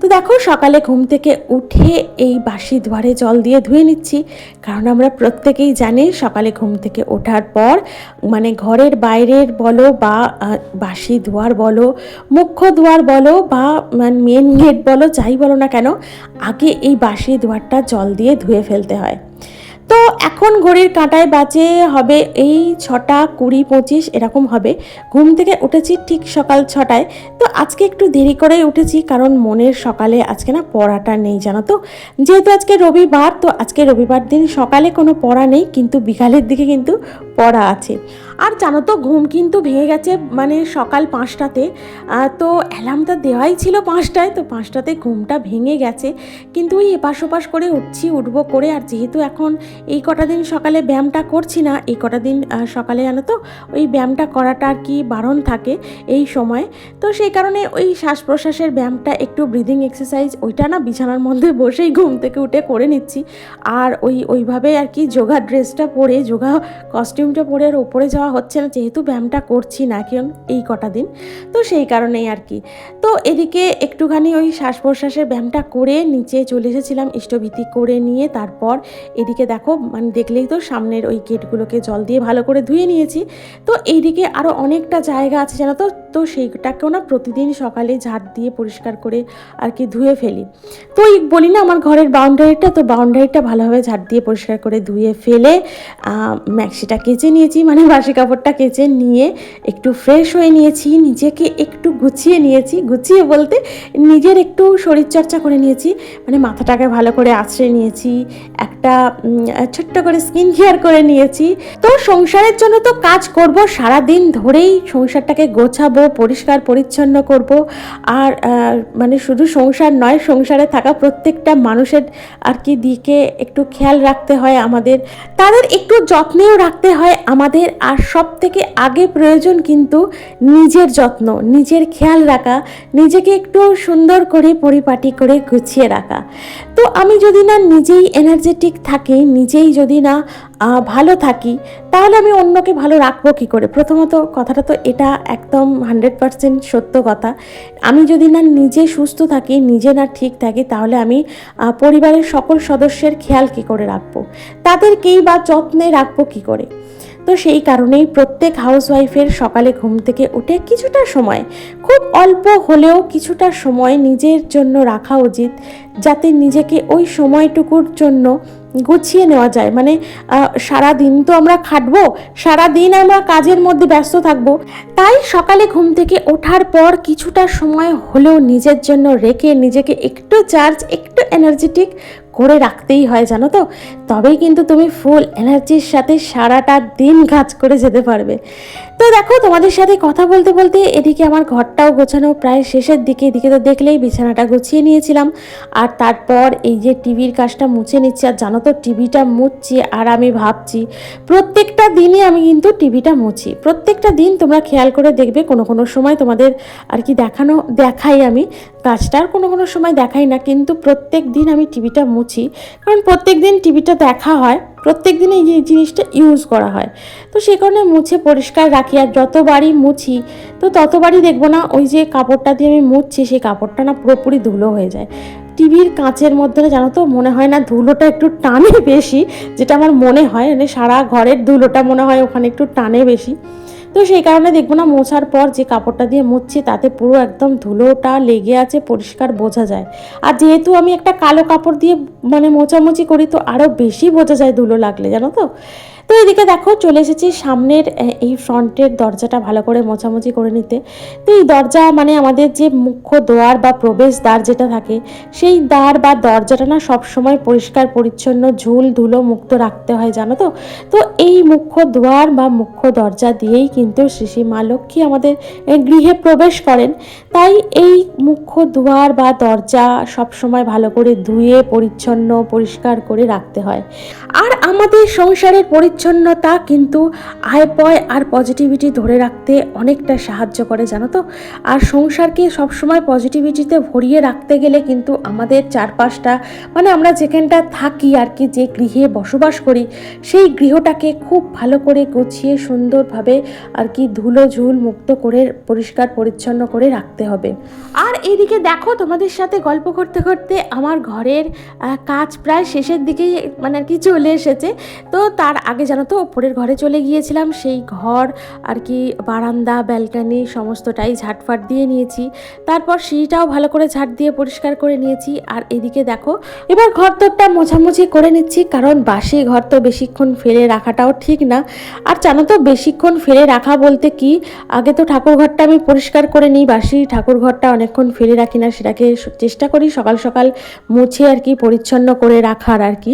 তো দেখো, সকালে ঘুম থেকে উঠে এই বাসি দুয়ারে জল দিয়ে ধুয়ে নিচ্ছি। কারণ আমরা প্রত্যেকেই জানি সকালে ঘুম থেকে ওঠার পর মানে ঘরের বাইরের বলো বা বাসি দুয়ার বলো, মুখ্য ধোয়ার বলো বা, মেন গেট বলো, যাই বলো না কেন, আগে এই বাসি ধোয়ারটা জল দিয়ে ধুয়ে ফেলতে হয়। তো এখন ঘড়ির কাঁটায় বাজে হবে এই ছটা কুড়ি পঁচিশ, এরকম হবে। ঘুম থেকে উঠেছি ঠিক সকাল ছটায়। তো আজকে একটু দেরি করেই উঠেছি কারণ মনের সকালে আজকে না পড়াটা নেই, জানো তো? যেহেতু আজকে রবিবার, তো আজকে রবিবার দিন সকালে কোনো পড়া নেই, কিন্তু বিকালের দিকে কিন্তু পড়া আছে। আর জানো তো, ঘুম কিন্তু ভেঙে গেছে মানে সকাল পাঁচটাতে। তো অ্যালার্মটা দেওয়াই ছিল পাঁচটায়, তো পাঁচটাতে ঘুমটা ভেঙে গেছে। কিন্তু ওই এপাশ ওপাশ করে উঠছি, উঠবো করে, আর যেহেতু এখন এই কটা দিন সকালে ব্যায়ামটা করছি না, এই কটা দিন সকালে জানো তো, ওই ব্যায়ামটা করাটা আর কি বারণ থাকে এই সময়। তো সেই কারণে ওই শ্বাস প্রশ্বাসের ব্যায়ামটা একটু ব্রিদিং এক্সারসাইজ ওইটা না বিছানার মধ্যে বসেই ঘুম থেকে উঠে করে নিচ্ছি। আর ওই, ওইভাবে আর কি যোগা ড্রেসটা পরে, যোগা কস্টিউমটা পরে আর ওপরে যাওয়া হচ্ছে না, যেহেতু ব্যায়ামটা করছি না কেন এই কটা দিন, তো সেই কারণেই আর কি। তো এদিকে একটুখানি ওই শ্বাস প্রশ্বাসের ব্যায়ামটা করে নিচে চলে এসেছিলাম, ইষ্টভীতি করে নিয়ে তারপর এদিকে দেখো মানে দেখলেই তো সামনের ওই গেটগুলোকে জল দিয়ে ভালো করে ধুয়ে নিয়েছি। তো এইদিকে আরও অনেকটা জায়গা আছে জানো তো তো সেইটাকেও না প্রতিদিন সকালে ঝাড় দিয়ে পরিষ্কার করে আর কি ধুয়ে ফেলি। তো ওই বলি না আমার ঘরের বাউন্ডারিটা, তো বাউন্ডারিটা ভালোভাবে ঝাড় দিয়ে পরিষ্কার করে ধুয়ে ফেলে ম্যাক্সিটা কেচে নিয়েছি মানে বাসি কাপড়টা কেচে নিয়ে একটু ফ্রেশ হয়ে নিয়েছি, নিজেকে একটু গুছিয়ে নিয়েছি। গুছিয়ে বলতে নিজের একটু শরীরচর্চা করে নিয়েছি মানে মাথাটাকে ভালো করে আছড়ে নিয়েছি, একটা ছোট্ট করে স্কিন কেয়ার করে নিয়েছি। তো সংসারের জন্য তো কাজ করব সারা দিন ধরেই সংসারটাকে গোছাবো, পরিষ্কার পরিচ্ছন্ন করব। আর মানে শুধু সংসার নয়, সংসারে থাকা প্রত্যেকটা মানুষের আর কি দিকে একটু খেয়াল রাখতে হয় আমাদের। তাদের একটু যত্নেও রাখতে হয় আমাদের, আর সব থেকে আগে প্রয়োজন কিন্তু নিজের যত্ন, নিজের খেয়াল রাখা, নিজেকে একটু সুন্দর করে পরিপাটি করে গুছিয়ে রাখা। তো আমি যদি না নিজেই এনার্জেটিক থাকি, নিজেই যদি না ভালো থাকি, তাহলে আমি অন্যকে ভালো রাখব কী করে? প্রথমত কথাটা তো এটা একদম হান্ড্রেড পারসেন্ট সত্য কথা। আমি যদি না নিজে সুস্থ থাকি, নিজে না ঠিক থাকি, তাহলে আমি পরিবারের সকল সদস্যের খেয়াল কী করে রাখব? তাদেরকেই বা যত্নে রাখব কী করে? তো সেই কারণেই প্রত্যেক হাউসওয়াইফের সকালে ঘুম থেকে উঠে কিছুটা সময়, খুব অল্প হলেও কিছুটা সময় নিজের জন্য রাখা উচিত, যাতে নিজেকে ওই সময়টুকুর জন্য গুছিয়ে নেওয়া যায়। মানে সারা দিন তো আমরা খাটবো সারা দিন আমরা কাজের মধ্যে ব্যস্ত থাকব। তাই সকালে ঘুম থেকে ওঠার পর কিছুটা সময় হলেও নিজের জন্য রেখে নিজেকে একটু চার্জ একটু এনার্জেটিক করে রাখতেই হয়, জানো তো? তবেই কিন্তু তুমি ফুল এনার্জির সাথে সারাটা দিন কাজ করে যেতে পারবে। তো দেখো, তোমাদের সাথে কথা বলতে বলতে এদিকে আমার ঘরটাও গোছানো প্রায় শেষের দিকে। এদিকে তো দেখলেই বিছানাটা গুছিয়ে নিয়েছিলাম। আর তারপর এই যে টিভির কাজটা মুছে নিচ্ছি, আর জানো তো টিভিটা মুছছি, আর আমি ভাবছি প্রত্যেকটা দিনই আমি কিন্তু টিভিটা মুছি। প্রত্যেকটা দিন তোমরা খেয়াল করে দেখবে, কোনো কোনো সময় তোমাদের আর কি দেখানো, দেখাই আমি। কাজটা আর কোনো কোনো সময় দেখাই না, কিন্তু প্রত্যেক দিন আমি টিভিটা মুছি। কারণ প্রত্যেক দিন টিভিটা দেখা হয় প্রত্যেক দিন এই জিনিসটা ইউজ করা হয়। তো সে কারণে মুছে পরিষ্কার রাখি আর যতবারই মুছি, তো ততবারই দেখব না ওই যে কাপড়টা দিয়ে আমি মুছছি, সেই কাপড়টা না পুরোপুরি ধুলো হয়ে যায়। টিভির কাঁচের মধ্যে জানো তো মনে হয় না ধুলোটা একটু টানে বেশি, যেটা আমার মনে হয় মানে সারা ঘরের ধুলোটা মনে হয় ওখানে একটু টানে বেশি। তো সেই কারণে দেখব না মোছার পর যে কাপড়টা দিয়ে মুছছি, তাতে পুরো একদম ধুলোটা লেগে আছে, পরিষ্কার বোঝা যায়। আর যেহেতু আমি একটা কালো কাপড় দিয়ে মানে মোছামুছি করি, তো আরও বেশি বোঝা যায় ধুলো লাগলে, জানো তো? তো এদিকে দেখো চলে এসেছি সামনের এই ফ্রন্টের দরজাটা ভালো করে মোছামুছি করে নিতে। তো এই দরজা মানে আমাদের যে মুখ্য দ্বার বা প্রবেশ দ্বার যেটা থাকে, সেই দ্বার বা দরজাটা না সবসময় পরিষ্কার, পরিচ্ছন্ন, ঝুল, ধুলো মুক্ত রাখতে হয়, জানো তো? তো এই মুখ্য দ্বার বা মুখ্য দরজা দিয়েই কিন্তু শ্রী মা লক্ষ্মী আমাদের গৃহে প্রবেশ করেন। তাই এই মুখ্য দুয়ার বা দরজা সবসময় ভালো করে ধুয়ে, পরিচ্ছন্ন, পরিষ্কার করে রাখতে হয়। আর আমাদের সংসারের পরিচ্ছন্ন পরিচ্ছন্নতা কিন্তু আয় পয় আর পজিটিভিটি ধরে রাখতে অনেকটা সাহায্য করে, জানো তো? আর সংসারকে সবসময় পজিটিভিটিতে ভরিয়ে রাখতে গেলে কিন্তু আমাদের চারপাশটা মানে আমরা যেখানটা থাকি আর কি, যে গৃহে বসবাস করি, সেই গৃহটাকে খুব ভালো করে গুছিয়ে সুন্দরভাবে আর কি ধুলো, ঝুল মুক্ত করে পরিষ্কার, পরিচ্ছন্ন করে রাখতে হবে। আর এদিকে দেখো তোমাদের সাথে গল্প করতে করতে আমার ঘরের কাজ প্রায় শেষের দিকেই মানে আর কি চলে এসেছে। তো তার আগে জানো তো ওপরের ঘরে চলে গিয়েছিলাম, সেই ঘর আর কি বারান্দা, ব্যালকানি সমস্তটাই ঝাটফাট দিয়ে নিয়েছি। তারপর সিঁড়িটাও ভালো করে ঝাট দিয়ে পরিষ্কার করে নিয়েছি। আর এদিকে দেখো, এবার ঘর তোরটা মোছামুছি করে নিচ্ছি, কারণ বাসি ঘর তো বেশিক্ষণ ফেলে রাখাটাও ঠিক না। আর জানো তো, বেশিক্ষণ ফেলে রাখা বলতে কি, আগে তো ঠাকুর ঘরটা আমি পরিষ্কার করে নিই, বাসি ঠাকুর ঘরটা অনেকক্ষণ ফেলে রাখি না, সেটাকে চেষ্টা করি সকাল সকাল মুছে আর কি পরিচ্ছন্ন করে রাখার আর কি।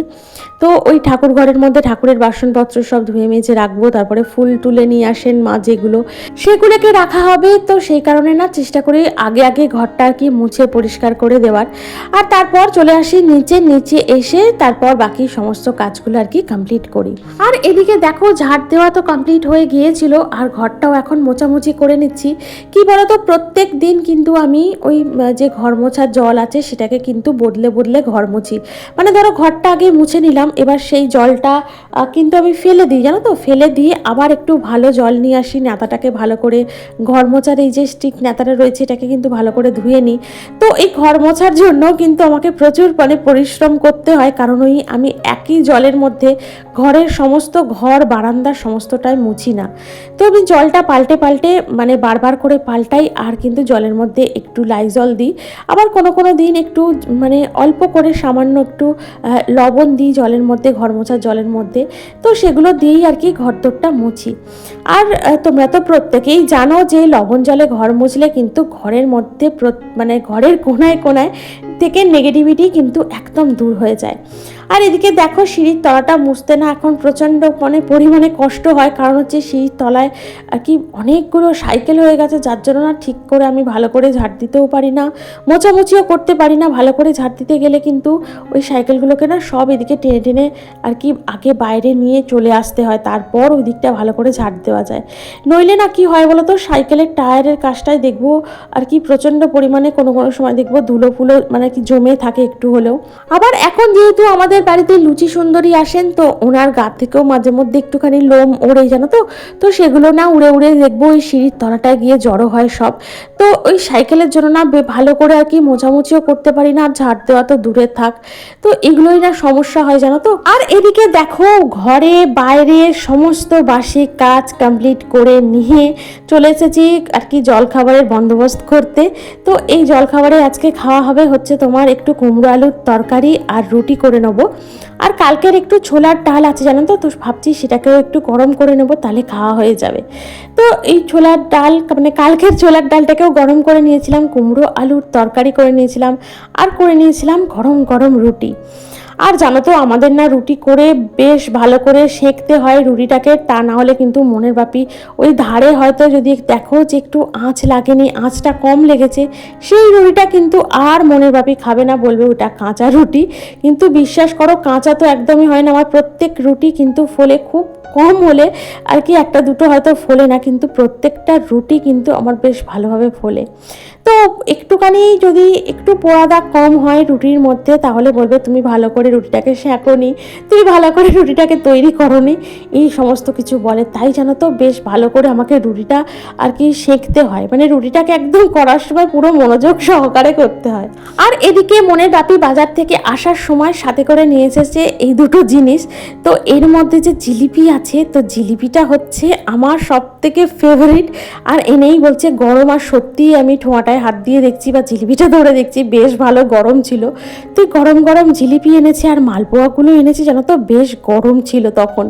তো ওই ঠাকুর ঘরের মধ্যে ঠাকুরের বাসনপত্র সব ধুয়ে মেজে রাখব, তারপরে ফুল তুলে নিয়ে আসেন মা যেগুলো। সেগুলোকে রাখা হবে, তো সেই কারণে না চেষ্টা করি আগে আগে ঘরটা আর কি মুছে পরিষ্কার করে দেওয়ার। আর তারপর চলে আসি নিচে নিচে এসে তারপর বাকি সমস্ত কাজগুলো আর কি কমপ্লিট করি। আর এদিকে দেখো ঝাড় দেওয়া তো কমপ্লিট হয়ে গিয়েছিল, আর ঘরটাও এখন মোছামুছি করে নিচ্ছি। কি বলতো, প্রত্যেক দিন কিন্তু আমি ওই যে ঘর মোছার জল আছে সেটাকে কিন্তু বদলে বদলে ঘর মুছি। মানে ধরো ঘরটা আগে মুছে নিলাম, এবার সেই জলটা কিন্তু ফেলে দিই, জানো তো? ফেলে দিয়ে আবার একটু ভালো জল নিয়ে আসি, নেতাটাকে ভালো করে ঘর মোছার এই যে স্টিক নেতাটা রয়েছে, এটাকে কিন্তু ভালো করে ধুয়ে নিই। তো এই ঘর মোছার জন্য কিন্তু আমাকে প্রচুর মানে পরিশ্রম করতে হয়, কারণ ওই আমি একই জলের মধ্যে ঘরের সমস্ত ঘর বারান্দার সমস্তটাই মুছি না। তো আমি জলটা পাল্টে পাল্টে মানে বারবার করে পাল্টাই, আর কিন্তু জলের মধ্যে একটু লাইজল দিই। আবার কোনো কোনো দিন একটু মানে অল্প করে সামান্য একটু লবণ দিই জলের মধ্যে ঘর মোছার জলের মধ্যে। তো সেগুলো দিয়েই আর কি ঘরদোরটা মুছি। আর তোমরা তো প্রত্যেকেই জানো যে লবণ জলে ঘর মুছলে কিন্তু ঘরের মধ্যে মানে ঘরের কোনায় কোনায় থেকে নেগেটিভিটি কিন্তু একদম দূর হয়ে যায়। আর এদিকে দেখো সিঁড়ির তলাটা মুছতে না এখন প্রচণ্ড মানে পরিমাণে কষ্ট হয়, কারণ হচ্ছে সিঁড়ির তলায় আর কি অনেকগুলো সাইকেল হয়ে গেছে, যার জন্য না ঠিক করে আমি ভালো করে ঝাড় দিতেও পারি না, মোছামুছিও করতে পারি না, ভালো করে ঝাড় দিতে গেলে কিন্তু ওই সাইকেলগুলোকে না সব এদিকে টেনে টেনে আর কি আগে বাইরে নিয়ে চলে আসতে হয়, তারপর ওই দিকটা ভালো করে ঝাড় দেওয়া যায়। নইলে না কি হয় বলো তো সাইকেলের টায়ারের কাজটায় দেখব আর কি প্রচণ্ড পরিমাণে কোনো কোনো সময় দেখব ধুলো ফুলো মানে কি জমে থাকে একটু হলেও। আবার এখন যেহেতু আমাদের বাড়িতে লুচি সুন্দরী আসেন, তো ওনার গা থেকেও মাঝে মধ্যে একটুখানি লোম ওড়ে, জানো তো? তো সেগুলো না উড়ে উড়ে দেখব ওই সিঁড়ির তলাটায় গিয়ে জড়ো হয় সব। তো ওই সাইকেলের জন্য না ভালো করে আর কি মোছামুছিও করতে পারি না আর ঝাড় দেওয়া তো দূরে থাক। তো এগুলোই না সমস্যা হয়, জানো তো? আর এদিকে দেখো, ঘরে বাইরে সমস্ত বাসি কাজ কমপ্লিট করে নিয়ে চলে এসেছি আর কি জলখাবারের বন্দোবস্ত করতে। তো এই জলখাবারে আজকে খাওয়া হবে হচ্ছে তোমার একটু কুমড়ো আলুর তরকারি আর রুটি করে নেব। আর কালকের একটু ছোলার ডাল আছে, জানো তো? তো ভাবছি সেটাকেও একটু গরম করে নেব, তাহলে খাওয়া হয়ে যাবে। তো এই ছোলার ডাল মানে কালকের ছোলার ডালটাকেও গরম করে নিয়েছিলাম, কুমড়ো আলুর তরকারি করে নিয়েছিলাম, আর করে নিয়েছিলাম গরম গরম রুটি। আর জানো তো, আমাদের না রুটি করে বেশ ভালো করে সেঁকতে হয় রুটিটাকে, তা না হলে কিন্তু মনের বাপি ওই ধারে হয়তো যদি দেখো যে একটু আঁচ লাগেনি, আঁচটা কম লেগেছে, সেই রুটিটা কিন্তু আর মনের বাপি খাবে না বলবে ওটা কাঁচা রুটি। কিন্তু বিশ্বাস করো, কাঁচা তো একদমই হয় না, আমার প্রত্যেক রুটি কিন্তু ফলে খুব কম হলে আর কি একটা দুটো হয়তো ফোলে না, কিন্তু প্রত্যেকটা রুটি কিন্তু আমার বেশ ভালোভাবে ফোলে। তো একটুখানি যদি একটু পোড়া দাগ কম হয় রুটির মধ্যে, তাহলে বলবে তুমি ভালো করে রুটিটাকে সেঁকোনি তুমি ভালো করে রুটিটাকে তৈরি করনি এই সমস্ত কিছু বলে, তাই জানো তো বেশ ভালো করে আমাকে রুটিটা আর কি সেঁকতে হয়। মানে রুটিটাকে একদম করার সময় পুরো মনোযোগ সহকারে করতে হয়। আর এদিকে মনের বাপি বাজার থেকে আসার সময় সাথে করে নিয়ে এসেছে এই দুটো জিনিস। তো এর মধ্যে যে জিলিপি আছে তো জিলিপিটা হচ্ছে আমার সব থেকে ফেভারিট আর এনেই বলছে, গরম আর সত্যিই আমি ঠোঁয়াটায় হাত দিয়ে দেখছি বা জিলিপিটা ধরে দেখছি, বেশ ভালো গরম ছিল। তো গরম গরম জিলিপি এনেছে আর মালপোয়াগুলো এনেছে, জানো তো, বেশ গরম ছিল তখন।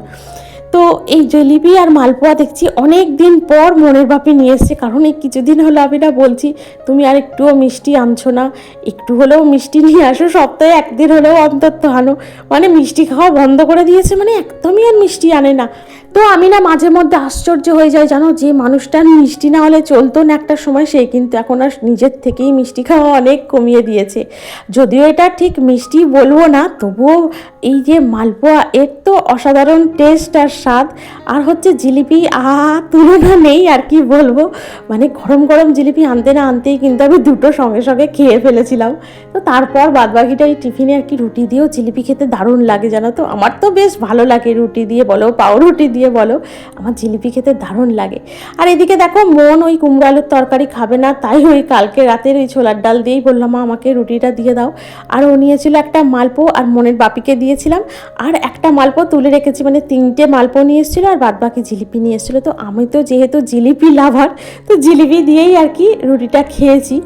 তো এই জিলিপি আর মালপোয়া দেখছি অনেক দিন পর মনের বাপে নিয়ে এসছে, কারণ এই কিছুদিন হলো আমি না বলছি, তুমি আর একটুও মিষ্টি আনছো না, একটু হলেও মিষ্টি নিয়ে আসো, সপ্তাহে একদিন হলেও অন্তত আনো। মানে মিষ্টি খাওয়া বন্ধ করে দিয়েছে মানে একদমই আর মিষ্টি আনে না। তো আমি না মাঝে মধ্যে আশ্চর্য হয়ে যাই, জানো? যে মানুষটার মিষ্টি না হলে চলতো না একটা সময়, সে কিন্তু এখন আর নিজের থেকেই মিষ্টি খাওয়া অনেক কমিয়ে দিয়েছে। যদিও এটা ঠিক মিষ্টি বলব না, তবুও এই যে মালপোয়া, এর তো অসাধারণ টেস্ট আর স্বাদ। আর হচ্ছে জিলিপি, আ, তুলনা নেই আর কি বলব। মানে গরম গরম জিলিপি আনতে না আনতেই কিন্তু আমি দুটো সঙ্গে সঙ্গে খেয়ে ফেলেছিলাম। তো তারপর বাদবাকিটা এই টিফিনে আর কি রুটি দিয়েও জিলিপি খেতে দারুণ লাগে, জানো তো? আমার তো বেশ ভালো লাগে রুটি দিয়ে বলো, পাউরুটি দিয়ে বলো, আমার জিলিপি খেতে দারুণ লাগে। আর এদিকে দেখো, মন ওই কুমড়ো আলুর তরকারি খাবে না, তাই ওই কালকে রাতের ওই ছোলার ডাল দিয়েই বললাম, মা, আমাকে রুটিটা দিয়ে দাও। আর ও নিয়েছিল একটা মালপো, আর মনের বাপিকে দিয়েছিলাম, আর একটা মালপো তুলে রেখেছি মানে তিনটে মালপো নিয়ে এসেছিল, আর বাদ বাকি জিলিপি নিয়ে এসেছিল। তো আমি তো যেহেতু জিলিপি লাভার, তো জিলিপি দিয়েই আর কি রুটিটা খেয়েছি।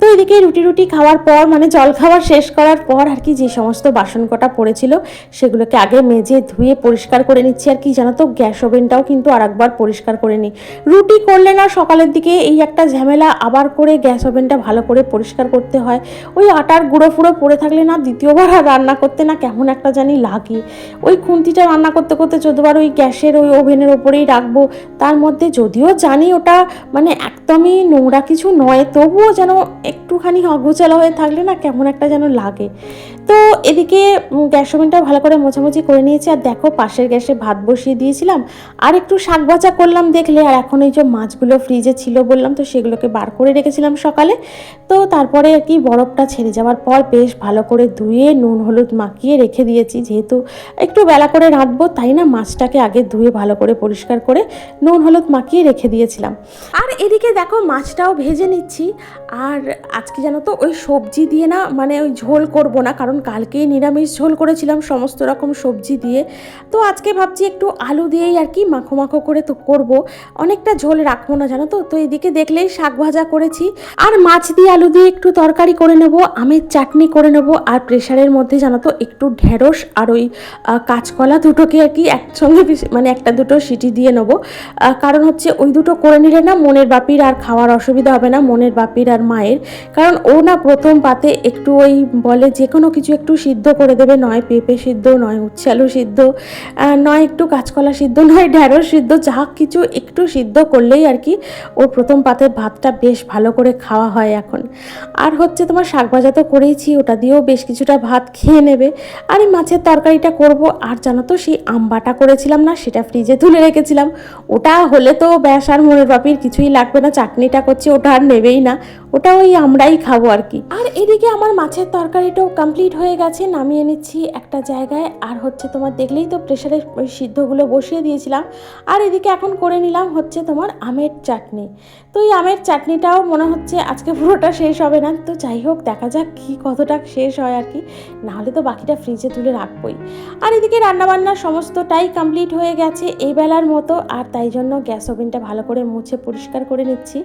তো এদিকে রুটি রুটি খাওয়ার পর মানে জল খাওয়ার শেষ করার পর আর কি যে সমস্ত বাসন কটা পড়েছিল, সেগুলোকে আগে মেজে ধুয়ে পরিষ্কার করে নিচ্ছি। আর কি জানো তো, গ্যাস ওভেনটাও কিন্তু আর একবার পরিষ্কার করে নিই। রুটি করলে না সকালের দিকে এই একটা ঝামেলা, আবার করে গ্যাস ওভেনটা ভালো করে পরিষ্কার করতে হয়। ওই আটার গুঁড়ো ফুড়ো পড়ে থাকলে না দ্বিতীয়বার আর রান্না করতে না কেমন একটা জানি লাগে। ওই খুন্তিটা রান্না করতে করতে যতবার ওই গ্যাসের, ওই ওভেনের ওপরেই রাখব, তার মধ্যে যদিও জানি ওটা মানে একদমই নোংরা কিছু নয়, তবুও যেন একটুখানি অগোছালো হয়ে থাকলে না কেমন একটা যেন লাগে। তো এদিকে গ্যাস ওভেনটা ভালো করে মোছামুছি করে নিয়েছি। আর দেখো, পাশের গ্যাসে ভাত বসিয়ে দিয়েছিলাম। আর একটু শাক ভাজা করলাম দেখলে। আর এখন এই যে মাছগুলো ফ্রিজে ছিল বললাম তো, সেগুলোকে বার করে রেখেছিলাম সকালে। তো তারপরে আর কি বরফটা ছেড়ে যাওয়ার পর বেশ ভালো করে ধুয়ে নুন, হলুদ মাখিয়ে রেখে দিয়েছি। যেহেতু একটু বেলা করে রাঁধবো, তাই না মাছটাকে আগে ধুয়ে ভালো করে পরিষ্কার করে নুন, হলুদ মাখিয়ে রেখে দিয়েছিলাম। আর এদিকে দেখো, মাছটাও ভেজে নিচ্ছি। আর আজকে জানো তো, ওই সবজি দিয়ে না মানে ওই ঝোল করব না, কারণ কালকেই নিরামিষ ঝোল করেছিলাম, সমস্ত রকম সবজি দিয়ে। তো আজকে ভাবছি একটু আলু দিয়েই আর কি মাখো মাখো করে তো করব। অনেকটা ঝোল রাখব না জানো তো তো এদিকে দেখলেই শাক ভাজা করেছি। আর মাছ দিয়ে আলু দিয়ে একটু তরকারি করে নেব, আমের চাটনি করে নেব, আর প্রেশারের মধ্যে জানো তো একটু ঢেঁড়স আর ওই কাঁচকলা দুটোকে আর কি একসঙ্গে মানে একটা দুটো সিটি দিয়ে নেব। কারণ হচ্ছে ওই দুটো করে নিলে না মনের বাপির আর খাওয়ার অসুবিধা হবে না, মনের বাপির আর মায়ের। কারণ ও না প্রথম পাতে একটু ওই বলে যে কোনো কিছু একটু সিদ্ধ করে দেবে, নয় পেঁপে সিদ্ধ, নয় উচ্ছালু সিদ্ধ নয় একটু কাঁচকলা সিদ্ধ, নয় ঢ্যাঁড়স সিদ্ধ, যা কিছু একটু সিদ্ধ করলেই আর কি ওর প্রথম পাতের ভাতটা বেশ ভালো করে খাওয়া হয় এখন। আর হচ্ছে তোমার শাক ভাজা তো করেইছি, ওটা দিয়েও বেশ কিছুটা ভাত খেয়ে নেবে। আর এই মাছের তরকারিটা করব, আর জানো তো সেই আম্বাটা করেছিলাম না, সেটা ফ্রিজে তুলে রেখেছিলাম। ওটা হলে তো ব্যাস, আর মনের বাপির কিছুই লাগবে না, চাটনিটা করছি, ওটা আর নেবেই না। ওটা ওই আমরাই খাব আর কি। আর এদিকে আমার মাছের তরকারিটাও কমপ্লিট হয়ে গেছে, নামিয়ে নিচ্ছি একটা জায়গায়। আর হচ্ছে তোমার দেখলেই তো প্রেশারে ওই সিদ্ধগুলো বসিয়ে দিয়েছিলাম। আর এদিকে এখন করে নিলাম হচ্ছে তোমার আমের চাটনি। তো এই আমের চাটনিটাও মনে হচ্ছে আজকে পুরোটা শেষ হবে না। তো যাই হোক, দেখা যাক কি কতটা শেষ হয় আর কি। নাহলে তো বাকিটা ফ্রিজে তুলে রাখবোই। আর এদিকে রান্নাবান্না সমস্তটাই কমপ্লিট হয়ে গেছে এই বেলার মতো। আর তাই জন্য গ্যাস ওভেনটা ভালো করে মুছে পরিষ্কার করে নিচ্ছি।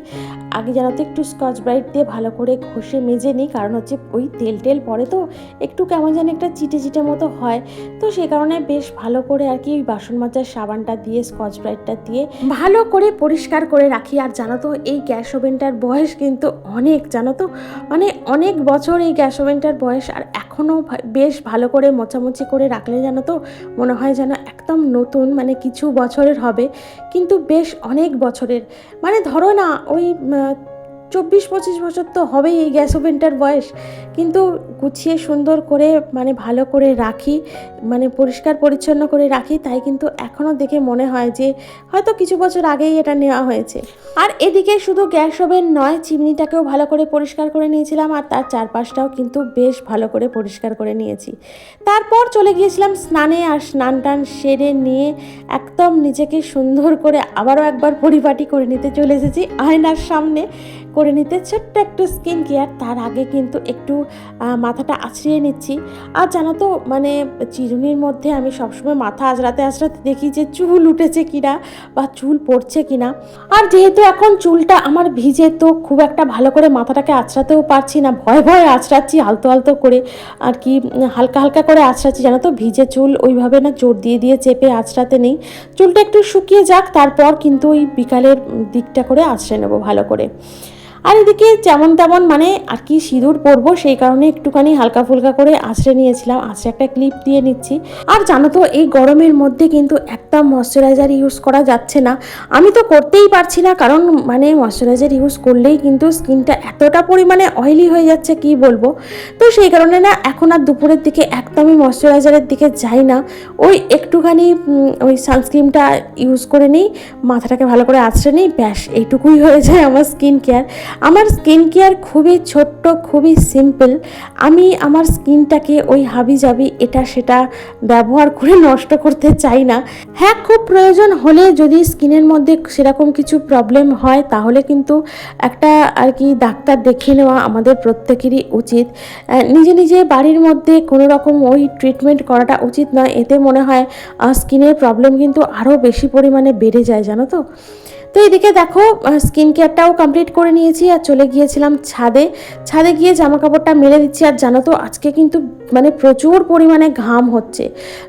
আগে যেন তো একটু স্কচ ব্রাইট দিয়ে ভালো করে ঘষে মেজে নিই, কারণ হচ্ছে ওই তেল টেল পরে তো, একটু কেমন যেন একটা চিটে চিটে মতো হয়। তো সে কারণে বেশ ভালো করে আর কি ওই বাসন মাজার সাবানটা দিয়ে, স্কচ ব্রাইটটা দিয়ে ভালো করে পরিষ্কার করে রাখি। আর জানো তো, এই গ্যাস ওভেনটার বয়স কিন্তু অনেক, জানো তো? মানে অনেক বছর এই গ্যাস ওভেনটার বয়স, আর এখনও বেশ ভালো করে মোছামুছি করে রাখলে জানো তো, মনে হয় যেন একদম নতুন মানে কিছু বছরের হবে। কিন্তু বেশ অনেক বছরের। মানে ধরো না, ওই চব্বিশ পঁচিশ বছর তো হবেই এই গ্যাস ওভেনটার বয়স। কিন্তু গুছিয়ে সুন্দর করে মানে ভালো করে রাখি মানে পরিষ্কার পরিচ্ছন্ন করে রাখি, তাই কিন্তু এখনও দেখে মনে হয় যে হয়তো কিছু বছর আগেই এটা নেওয়া হয়েছে। আর এদিকে শুধু গ্যাস ওভেন নয়, চিমনিটাকেও ভালো করে পরিষ্কার করে নিয়েছিলাম, আর তার চারপাশটাও কিন্তু বেশ ভালো করে পরিষ্কার করে নিয়েছি। তারপর চলে গিয়েছিলাম স্নানে, আর স্নান টান সেরে নিয়ে একদম নিজেকে সুন্দর করে আবারও একবার পরিপাটি করে নিতে চলে এসেছি আয়নার সামনে। করে নিতে ছোট্ট একটু স্কিন কেয়ার তার আগে কিন্তু একটু মাথাটা আছড়িয়ে নিচ্ছি। আর জানো তো মানে চিরুনির মধ্যে আমি সবসময় মাথা আজরাতে আজরাতে দেখি যে চুল উঠেছে কিনা বা চুল পড়ছে কিনা। আর যেহেতু এখন চুলটা আমার ভিজে, তো খুব একটা ভালো করে মাথাটাকে আছড়াতেও পারছি না। ভয় ভয় আছড়াচ্ছি আলতো আলতো করে। আর কি, হালকা হালকা করে আছড়াচ্ছি। জানো তো, ভিজে চুল ওইভাবে না জোর দিয়ে দিয়ে চেপে আছড়াতে নেই। চুলটা একটু শুকিয়ে যাক, তারপর কিন্তু ওই বিকালের দিকটা করে আছড়ে নেব ভালো করে। আর এদিকে যেমন তেমন মানে আর কি সিঁদুর পরবো, সেই কারণে একটুখানি হালকা ফুলকা করে আঁচড়ে নিয়েছিলাম। আঁচড়ে একটা ক্লিপ দিয়ে নিচ্ছি। আর জানো তো, এই গরমের মধ্যে কিন্তু একটা ময়শ্চারাইজার ইউজ করা যাচ্ছে না। আমি তো করতেই পারছি না, কারণ মানে ময়শ্চারাইজার ইউজ করলেই কিন্তু স্কিনটা এতটা পরিমাণে অয়েলি হয়ে যাচ্ছে, কি বলব? তো সেই কারণে না, এখন আর দুপুরের দিকে একদমই ময়শ্চারাইজারের দিকে যাই না। ওই একটুখানি ওই সানস্ক্রিনটা ইউজ করে নিই, মাথাটাকে ভালো করে আঁচড়ে নিই, ব্যাস, এইটুকুই হয়ে যায় আমার স্কিন কেয়ার আমার স্কিন কেয়ার খুবই ছোট্ট, খুবই সিম্পল আমি আমার স্কিনটাকে ওই হাবি জাবি এটা সেটা ব্যবহার করে নষ্ট করতে চাই না। হ্যাঁ খুব প্রয়োজন হলে যদি স্কিনের মধ্যে সেরকম কিছু প্রবলেম হয়, তাহলে কিন্তু একটা আর কি ডাক্তার দেখিয়ে নেওয়া আমাদের প্রত্যেকেরই উচিত। নিজে নিজে বাড়ির মধ্যে কোনো রকম ওই ট্রিটমেন্ট করাটা উচিত নয়। এতে মনে হয় স্কিনের প্রবলেম কিন্তু আরও বেশি পরিমাণে বেড়ে যায়, জানো তো? তো এদিকে দেখো স্কিন কেয়ারটাও কমপ্লিট করে নিয়েছি আর চলে গিয়েছিলাম ছাদে। ছাদে গিয়ে জামা কাপড়টা মেলে দিচ্ছি। আর জানো তো, আজকে কিন্তু মানে প্রচুর পরিমাণে ঘাম হচ্ছে।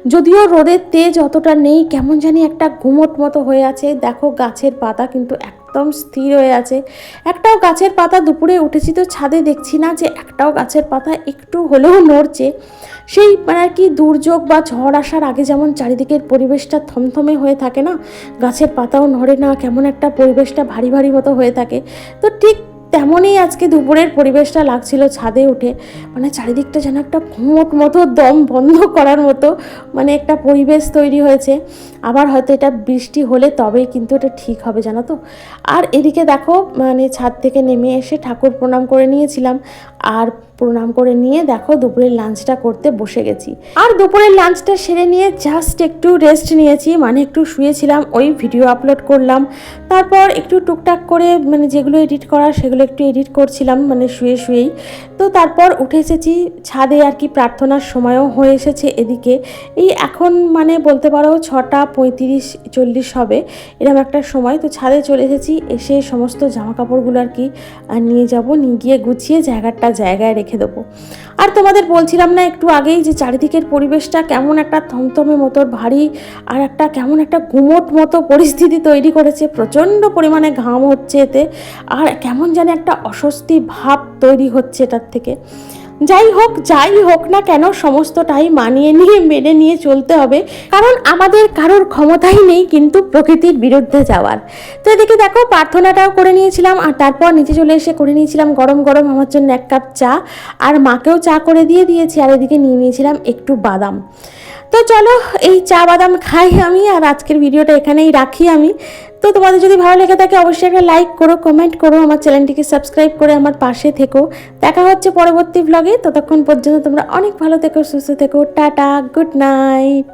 যদিও রোদের তেজ অতটা নেই, কেমন জানি একটা ঘুমট মতো হয়ে আছে। দেখো, গাছের পাতা কিন্তু একদম স্থির হয়ে আছে। একটাও গাছের পাতা দুপুরে উঠেছি তো ছাদে দেখছি না যে একটাও গাছের পাতা একটু হলেও নড়ছে। সেই মানে আর কি দুর্যোগ বা ঝড় আসার আগে যেমন চারিদিকের পরিবেশটা থমথমে হয়ে থাকে না, গাছের পাতাও নড়ে না, কেমন একটা পরিবেশটা ভারী ভারী মতো হয়ে থাকে, তো ঠিক তেমনই আজকে দুপুরের পরিবেশটা লাগছিল ছাদে উঠে মানে চারিদিকটা যেন একটা ঘুমট মতো, দম বন্ধ করার মতো মানে একটা পরিবেশ তৈরি হয়েছে, আবার হয়তো এটা বৃষ্টি হলে তবেই কিন্তু এটা ঠিক হবে, জানো তো? আর এদিকে দেখো মানে ছাদ থেকে নেমে এসে ঠাকুর প্রণাম করে নিয়েছিলাম আর প্রণাম করে নিয়ে দেখো দুপুরের লাঞ্চটা করতে বসে গেছি। আর দুপুরের লাঞ্চটা সেরে নিয়ে জাস্ট একটু রেস্ট নিয়েছি মানে একটু শুয়েছিলাম, ওই ভিডিও আপলোড করলাম। তারপর একটু টুকটাক করে মানে যেগুলো এডিট করার সেগুলো একটু এডিট করছিলাম মানে শুয়ে শুয়েই। তো তারপর উঠে এসেছি, ছাদে আর কি প্রার্থনার সময়ও হয়ে এসেছে এদিকে। এই এখন মানে বলতে পারো ছটা পঁয়ত্রিশ চল্লিশ হবে এরকম একটা সময়। তো ছাদে চলে এসেছি, এসে সমস্ত জামা কাপড়গুলো আর কি নিয়ে যাব, নিয়ে গিয়ে গুছিয়ে জায়গাটা জায়গায় রেখে দেবো। আর তোমাদের বলছিলাম না একটু আগেই যে চারিদিকের পরিবেশটা কেমন একটা থমথমে মতো, ভারী আর একটা কেমন একটা ঘুমট মতো পরিস্থিতি তৈরি করেছে, প্রচণ্ড পরিমাণে ঘাম হচ্ছে এতে। আর কেমন যেন একটা অস্বস্তি ভাব তৈরি হচ্ছে এটার থেকে। যাই হোক যাই হোক না কেন সমস্তটাই মানিয়ে নিয়ে, মেনে নিয়ে চলতে হবে। কারণ আমাদের কারোর ক্ষমতাই নেই কিন্তু প্রকৃতির বিরুদ্ধে যাওয়ার। তো এদিকে দেখো, প্রার্থনাটাও করে নিয়েছিলাম আর তারপর নিচে চলে এসে করে নিয়েছিলাম গরম গরম আমার জন্য এক কাপ চা আর মাকেও চা করে দিয়ে দিয়েছি আর এদিকে নিয়ে নিয়েছিলাম একটু বাদাম। তো চলো, এই চা বাদাম খাই আমি আর আজকের ভিডিওটা এখানেই রাখি আমি। তো তোমাদের যদি ভালো লেগে থাকে, অবশ্যই একটা লাইক করো কমেন্ট করো, আমার চ্যানেলটিকে সাবস্ক্রাইব করে আমার পাশে থেকো। দেখা হচ্ছে পরবর্তী ব্লগে ততক্ষণ পর্যন্ত তোমরা অনেক ভালো থেকো, সুস্থ থেকো। Tata good night